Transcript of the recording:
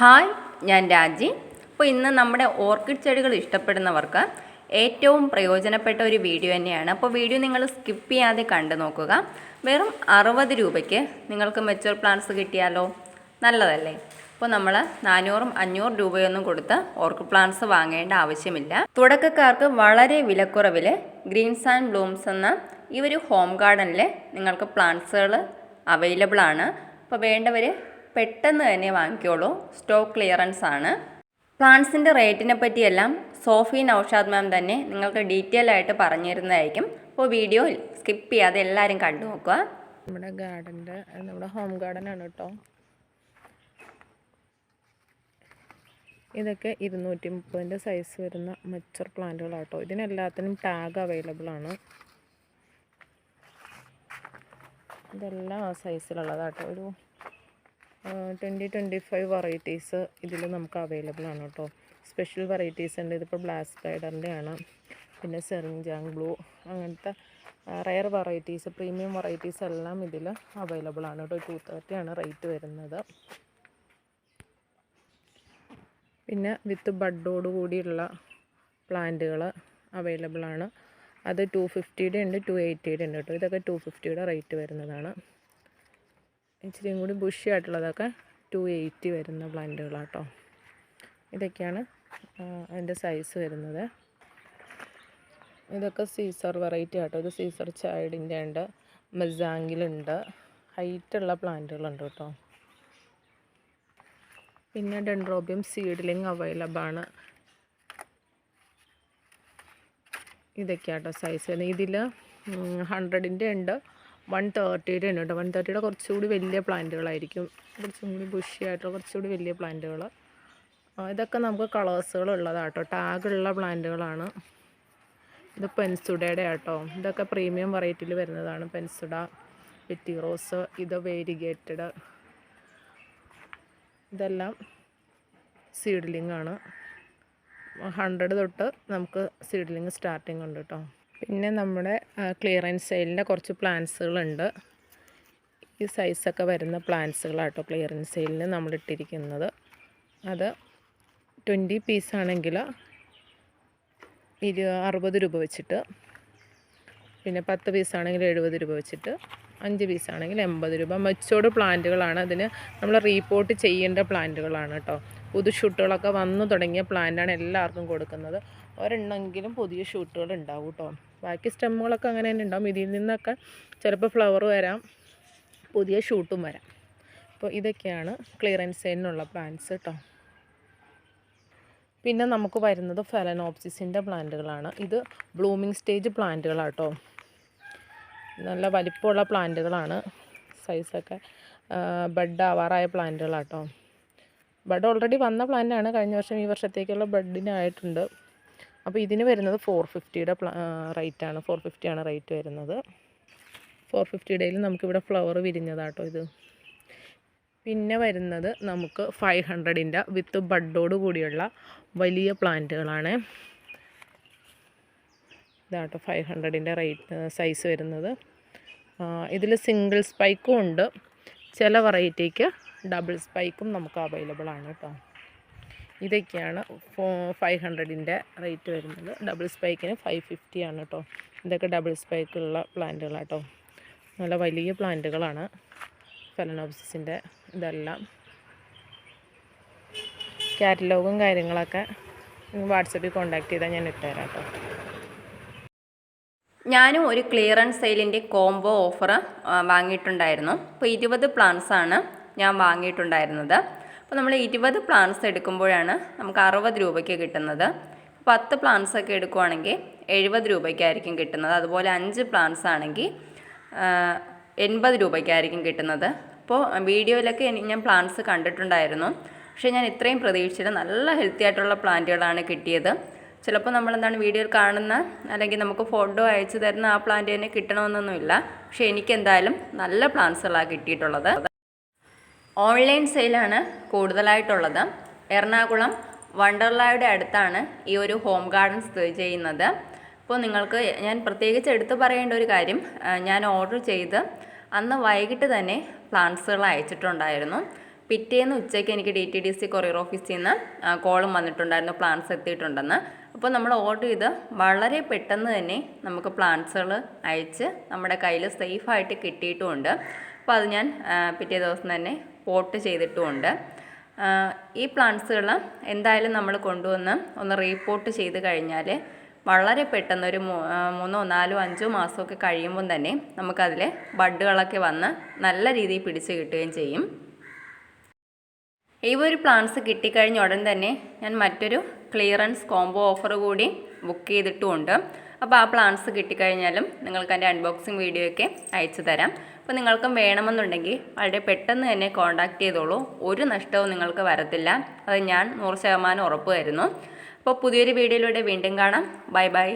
Hi ഞാൻ രാജി. അപ്പോൾ ഇന്ന് നമ്മുടെ ഓർക്കിഡ് ചെടികൾ ഇഷ്ടപ്പെടുന്നവർക്ക് ഏറ്റവും പ്രയോജനപ്പെട്ട ഒരു വീഡിയോ തന്നെയാണ്. അപ്പോൾ വീഡിയോ നിങ്ങൾ സ്കിപ്പ് ചെയ്യാതെ കണ്ടു നോക്കുക. വെറും അറുപത് രൂപയ്ക്ക് നിങ്ങൾക്ക് മെച്ചുവർ പ്ലാന്റ്സ് കിട്ടിയാലോ? നല്ലതല്ലേ? അപ്പോൾ നമ്മൾ നാനൂറും അഞ്ഞൂറ് രൂപയൊന്നും കൊടുത്ത് ഓർക്കിഡ് പ്ലാന്റ്സ് വാങ്ങേണ്ട ആവശ്യമില്ല. തുടക്കക്കാർക്ക് വളരെ വിലക്കുറവിൽ ഗ്രീൻസ് ആൻഡ് ബ്ലൂംസ് എന്ന ഈ ഒരു ഹോം ഗാർഡനിൽ നിങ്ങൾക്ക് പ്ലാന്റ്സുകൾ അവൈലബിൾ ആണ്. അപ്പോൾ വേണ്ടവർ പെട്ടെന്ന് തന്നെ വാങ്ങിക്കോളൂ. സ്റ്റോക്ക് ക്ലിയറൻസ് ആണ്. പ്ലാന്റ്സിന്റെ റേറ്റിനെ പറ്റിയെല്ലാം സോഫി നൌഷാദ് മാം തന്നെ നിങ്ങൾക്ക് ഡീറ്റെയിൽ ആയിട്ട് പറഞ്ഞു തരുന്നതായിരിക്കും അപ്പോൾ വീഡിയോ സ്കിപ്പ് ചെയ്യാതെ എല്ലാവരും കണ്ടു നോക്കുക. നമ്മുടെ ഗാർഡന്റെ നമ്മുടെ ഹോം ഗാർഡൻ ആണ് കേട്ടോ. ഇതൊക്കെ ഇരുന്നൂറ്റി മുപ്പതിന്റെ സൈസ് വരുന്ന മെച്ചർ പ്ലാന്റുകളാട്ടോ ഇതിനെല്ലാത്തിനും ടാഗ് അവൈലബിൾ ആണ്. ഇതെല്ലാം ആ സൈസിലുള്ളതാട്ടോ ഒരു ട്വന്റി ട്വന്റി ഫൈവ് വെറൈറ്റീസ് ഇതിൽ നമുക്ക് അവൈലബിൾ ആണ് കേട്ടോ. സ്പെഷ്യൽ വെറൈറ്റീസ് ഉണ്ട്. ഇതിപ്പോൾ ബ്ലാക്ക് സ്പൈഡറിന്റെ ആണ്. പിന്നെ സെറിഞ്ചാങ് ബ്ലൂ അങ്ങനത്തെ റയർ വെറൈറ്റീസ് പ്രീമിയം വെറൈറ്റീസ് എല്ലാം ഇതിൽ അവൈലബിൾ ആണ് കേട്ടോ. ടു തേർട്ടി ആണ് റേറ്റ് വരുന്നത്. പിന്നെ വിത്ത് ബഡോട് കൂടിയുള്ള പ്ലാന്റുകൾ അവൈലബിൾ ആണ്. അത് ടു ഫിഫ്റ്റിയുടെ ഉണ്ട് ടു എയ്റ്റിയുടെ ഉണ്ട് കേട്ടോ. ഇതൊക്കെ ടു ഫിഫ്റ്റിയുടെ റേറ്റ് വരുന്നതാണ്. ഇച്ചിരിയും കൂടി ബുഷി ആയിട്ടുള്ളതൊക്കെ ടു എയ്റ്റി വരുന്ന പ്ലാന്റുകളാട്ടോ ഇതൊക്കെയാണ് അതിന്റെ സൈസ് വരുന്നത്. ഇതൊക്കെ സീസർ വെറൈറ്റി ആട്ടോ. ഇത് സീസർ ചൈഡിന്റെ ഉണ്ട് മെസാങ്കിലുണ്ട് ഹൈറ്റുള്ള പ്ലാന്റുകളുണ്ട് കേട്ടോ. പിന്നെ ഡെൻഡ്രോബിയം സീഡ്ലിങ് അവൈലബിൾ ആണ്. ഇതൊക്കെയാട്ടോ സൈസ് വരുന്നത്. ഇതിൽ ഹൺഡ്രഡിന്റെ ഉണ്ട്. വൺ തേർട്ടിയുടെ ഉണ്ട് കേട്ടോ. വൺ തേർട്ടിയുടെ കുറച്ചുകൂടി വലിയ പ്ലാന്റുകളായിരിക്കും. കുറച്ചും കൂടി ബുഷിയായിട്ടുള്ള കുറച്ചുകൂടി വലിയ പ്ലാന്റുകൾ ഇതൊക്കെ നമുക്ക് കളേഴ്സുകൾ ഉള്ളതാട്ടോ ടാഗുള്ള പ്ലാന്റുകളാണ്. ഇത് പെൻസുഡയുടെ ആട്ടോ. ഇതൊക്കെ പ്രീമിയം വെറൈറ്റിയിൽ വരുന്നതാണ്. പെൻസുഡ പെറ്റി റോസ് ഇത് വേരിഗേറ്റഡ് ഇതെല്ലാം സീഡ്ലിംഗ് ആണ്. ഹൺഡ്രഡ് തൊട്ട് നമുക്ക് സീഡ്ലിംഗ് സ്റ്റാർട്ടിംഗ് ഉണ്ട് കേട്ടോ. പിന്നെ നമ്മുടെ ക്ലിയറൻസ് സെയിലിന്റെ കുറച്ച് പ്ലാന്റ്സുകളുണ്ട് ഈ സൈസൊക്കെ വരുന്ന പ്ലാന്റ്സുകളാട്ടോ ക്ലിയറൻസ് സെയിലിന് നമ്മൾ ഇട്ടിരിക്കുന്നത് അത് ട്വന്റി പീസാണെങ്കിൽ ഇരു അറുപത് രൂപ വെച്ചിട്ട് പിന്നെ പത്ത് പീസാണെങ്കിൽ എഴുപത് രൂപ വെച്ചിട്ട് അഞ്ച് പീസാണെങ്കിൽ എൺപത് രൂപ. മെച്ചോർഡ് പ്ലാന്റുകളാണ് അതിന് നമ്മൾ റീപോർട്ട് ചെയ്യേണ്ട പ്ലാന്റുകളാണ് കേട്ടോ പുതു ഷൂട്ടുകളൊക്കെ വന്നു തുടങ്ങിയ പ്ലാന്റാണ് എല്ലാവർക്കും കൊടുക്കുന്നത്. ഒരെണ്ണമെങ്കിലും പുതിയ ഷൂട്ടുകൾ ഉണ്ടാവും കേട്ടോ. ബാക്കി സ്റ്റെമ്മുകളൊക്കെ അങ്ങനെ തന്നെ ഉണ്ടാവും. ഇതിൽ നിന്നൊക്കെ ചിലപ്പോൾ ഫ്ലവർ വരാം പുതിയ ഷൂട്ടും വരാം. അപ്പോൾ ഇതൊക്കെയാണ് ക്ലിയറൻസ് പ്ലാന്റ്സ് കേട്ടോ. പിന്നെ നമുക്ക് വരുന്നത് ഫെലനോപ്സിസിന്റെ പ്ലാന്റുകളാണ്. ഇത് ബ്ലൂമിങ് സ്റ്റേജ് പ്ലാന്റുകളാണ് കേട്ടോ. നല്ല വലിപ്പമുള്ള പ്ലാന്റുകളാണ്. സൈസൊക്കെ ബഡ് ആവാറായ പ്ലാന്റുകളാട്ടോ ബഡ് ഓൾറെഡി വന്ന പ്ലാന്റാണ് കഴിഞ്ഞ വർഷം ഈ വർഷത്തേക്കുള്ള ബഡിനായിട്ടുണ്ട് അപ്പോൾ ഇതിന് വരുന്നത് ഫോർ ഫിഫ്റ്റിയുടെ റേറ്റ് റേറ്റാണ് ഫോർ ഫിഫ്റ്റിയാണ് റേറ്റ് വരുന്നത്. ഫോർ ഫിഫ്റ്റിയുടെയിൽ നമുക്കിവിടെ ഫ്ലവർ വിരിഞ്ഞതാട്ടോ ഇത്. പിന്നെ വരുന്നത് നമുക്ക് ഫൈവ് ഹൺഡ്രഡിന്റെ വിത്ത് ബഡോട് കൂടിയുള്ള വലിയ പ്ലാന്റുകളാണ്. ഇതാട്ടോ ഫൈവ് ഹൺഡ്രഡിന്റെ റേറ്റ് സൈസ് വരുന്നത്. ഇതിൽ സിംഗിൾ സ്പൈക്കും ഉണ്ട്. ചില വെറൈറ്റിക്ക് ഡബിൾ സ്പൈക്കും നമുക്ക് അവൈലബിൾ ആണ് കേട്ടോ ഇതൊക്കെയാണ് ഫൈവ് ഹൺഡ്രഡിന്റെ റേറ്റ് വരുന്നത്. ഡബിൾ സ്പൈക്കിന് ഫൈവ് ഫിഫ്റ്റി ആണ് കേട്ടോ ഇതൊക്കെ ഡബിൾ സ്പൈക്കുള്ള പ്ലാന്റുകളാണ് കേട്ടോ നല്ല വലിയ പ്ലാന്റുകളാണ് ഫെലനോപ്സിസിന്റെ ഇതെല്ലാം. കാറ്റലോഗും കാര്യങ്ങളൊക്കെ വാട്സപ്പിൽ കോൺടാക്റ്റ് ചെയ്താൽ ഞാൻ ഇട്ടുതരാം കേട്ടോ ഞാനും ഒരു ക്ലിയറൻസ് സെയിലിന്റെ കോംബോ ഓഫർ വാങ്ങിയിട്ടുണ്ടായിരുന്നു. അപ്പോൾ ഇരുപത് പ്ലാന്റ്സ് ആണ് ഞാൻ വാങ്ങിയിട്ടുണ്ടായിരുന്നത്. അപ്പോൾ നമ്മൾ ഇരുപത് പ്ലാന്റ്സ് എടുക്കുമ്പോഴാണ് നമുക്ക് അറുപത് രൂപയ്ക്ക് കിട്ടുന്നത്. പത്ത് പ്ലാന്റ്സ് ഒക്കെ എടുക്കുവാണെങ്കിൽ എഴുപത് രൂപയ്ക്കായിരിക്കും കിട്ടുന്നത്. അതുപോലെ അഞ്ച് പ്ലാന്റ്സ് ആണെങ്കിൽ എൺപത് രൂപയ്ക്കായിരിക്കും കിട്ടുന്നത്. അപ്പോൾ വീഡിയോയിലൊക്കെ ഞാൻ പ്ലാന്റ്സ് കണ്ടിട്ടുണ്ടായിരുന്നു. പക്ഷേ ഞാൻ ഇത്രയും പ്രതീക്ഷിച്ചില്ല. നല്ല ഹെൽത്തി ആയിട്ടുള്ള പ്ലാന്റുകളാണ് കിട്ടിയത്. ചിലപ്പോൾ നമ്മളെന്താണ് വീഡിയോയിൽ കാണുന്ന അല്ലെങ്കിൽ നമുക്ക് ഫോട്ടോ അയച്ചു തരുന്ന ആ പ്ലാന്റ് തന്നെ കിട്ടണമെന്നൊന്നുമില്ല. പക്ഷേ എനിക്ക് എന്തായാലും നല്ല പ്ലാന്റ്സുകളാണ് കിട്ടിയിട്ടുള്ളത്. ഓൺലൈൻ സെയിലാണ് കൂടുതലായിട്ടുള്ളത്. എറണാകുളം വണ്ടർലായുടെ അടുത്താണ് ഈ ഒരു ഹോം ഗാർഡൻ സ്ഥിതി ചെയ്യുന്നത്. അപ്പോൾ നിങ്ങൾക്ക് ഞാൻ പ്രത്യേകിച്ച് എടുത്തു പറയേണ്ട ഒരു കാര്യം ഞാൻ ഓർഡർ ചെയ്ത് അന്ന് വൈകിട്ട് തന്നെ പ്ലാന്റ്സുകൾ അയച്ചിട്ടുണ്ടായിരുന്നു. പിറ്റേന്ന് ഉച്ചയ്ക്ക് എനിക്ക് D T D C courier ഓഫീസിൽ നിന്ന് കോളും വന്നിട്ടുണ്ടായിരുന്നു പ്ലാന്റ്സ് എത്തിയിട്ടുണ്ടെന്ന്. അപ്പോൾ നമ്മൾ ഓർഡർ ചെയ്ത് വളരെ പെട്ടെന്ന് തന്നെ നമുക്ക് പ്ലാന്റ്സുകൾ അയച്ച് നമ്മുടെ കയ്യിൽ സേഫായിട്ട് കിട്ടിയിട്ടുമുണ്ട്. അപ്പോൾ അത് ഞാൻ പിറ്റേ ദിവസം തന്നെ പോട്ട് ചെയ്തിട്ടുമുണ്ട്. ഈ പ്ലാന്റ്സുകൾ എന്തായാലും നമ്മൾ കൊണ്ടുവന്ന് ഒന്ന് റീപോർട്ട് ചെയ്ത് കഴിഞ്ഞാൽ വളരെ പെട്ടെന്ന് ഒരു മൂന്നോ നാലോ അഞ്ചോ മാസമൊക്കെ കഴിയുമ്പം തന്നെ നമുക്കതിൽ ബഡുകളൊക്കെ വന്ന് നല്ല രീതിയിൽ പിടിച്ച് കിട്ടുകയും ചെയ്യും. ഈ ഒരു പ്ലാന്റ്സ് കിട്ടിക്കഴിഞ്ഞ ഉടൻ തന്നെ ഞാൻ മറ്റൊരു ക്ലിയറൻസ് കോംബോ ഓഫർ കൂടി ബുക്ക് ചെയ്തിട്ടുമുണ്ട്. അപ്പോൾ ആ പ്ലാന്റ്സ് കിട്ടിക്കഴിഞ്ഞാലും നിങ്ങൾക്ക് എന്റെ അൺബോക്സിങ് വീഡിയോ ഒക്കെ അയച്ചു തരാം. അപ്പോൾ നിങ്ങൾക്കും വേണമെന്നുണ്ടെങ്കിൽ വളരെ പെട്ടെന്ന് തന്നെ കോൺടാക്റ്റ് ചെയ്തോളൂ. ഒരു നഷ്ടവും നിങ്ങൾക്ക് വരത്തില്ല. അത് ഞാൻ നൂറ് ശതമാനം ഉറപ്പ് തരുന്നു അപ്പോൾ പുതിയൊരു വീഡിയോയിലൂടെ വീണ്ടും കാണാം. Bye bye.